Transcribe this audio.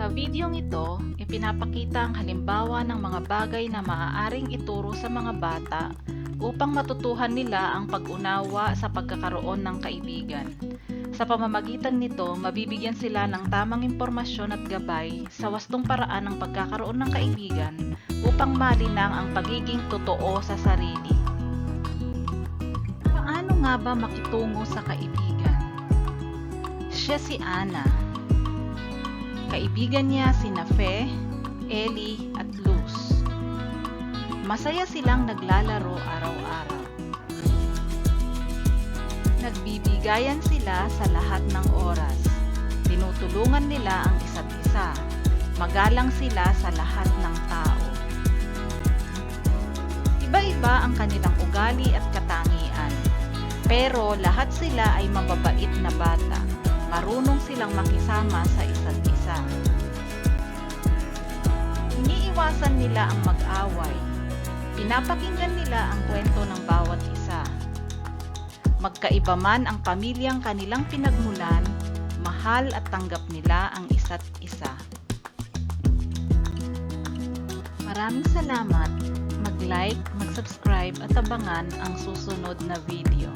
Sa videong ito, ipinapakita ang halimbawa ng mga bagay na maaaring ituro sa mga bata upang matutuhan nila ang pag-unawa sa pagkakaroon ng kaibigan. Sa pamamagitan nito, mabibigyan sila ng tamang impormasyon at gabay sa wastong paraan ng pagkakaroon ng kaibigan upang malinang ang pagiging totoo sa sarili. Paano nga ba makitungo sa kaibigan? Siya si Ana. Kaibigan niya sina Fe, Ellie at Luz. Masaya silang naglalaro araw-araw. Nagbibigayan sila sa lahat ng oras. Tinutulungan nila ang isa't isa. Magalang sila sa lahat ng tao. Iba-iba ang kanilang ugali at katangian. Pero lahat sila ay mababait na bata. Marunong silang makisama sa isa't isa. Iniiwasan nila ang mag-away. Pinapakinggan nila ang kwento ng bawat isa. Magkaiba man ang pamilyang kanilang pinagmulan, mahal at tanggap nila ang isa't isa. Maraming salamat. Mag-like, mag-subscribe at abangan ang susunod na video.